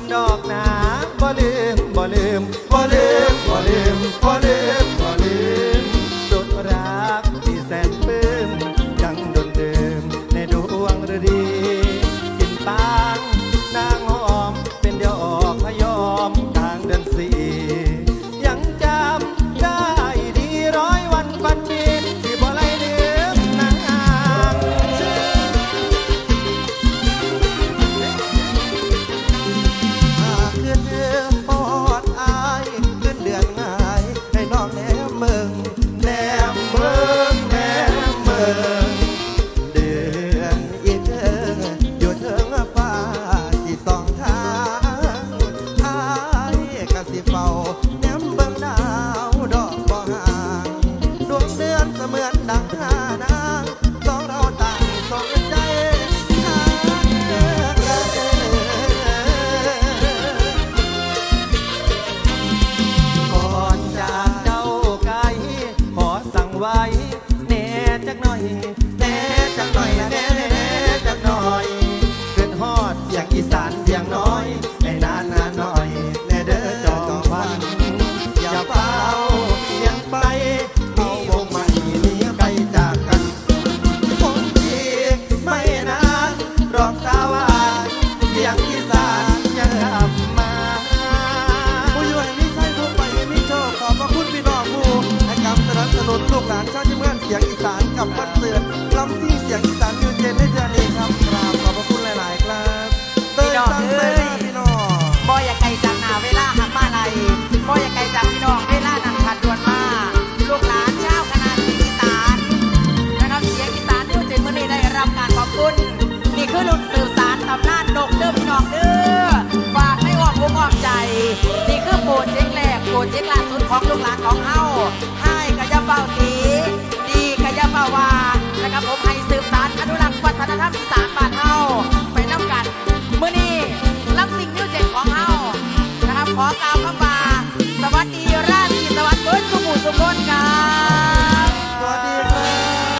ืมดอกนะบ่ลืมบ่ลืมบ่ลืมบ่ลืมบ่ลืม นุลูกหลานชาวที่เมืองเสียงอีสานกับบ้าาวคำว่าสวัสดี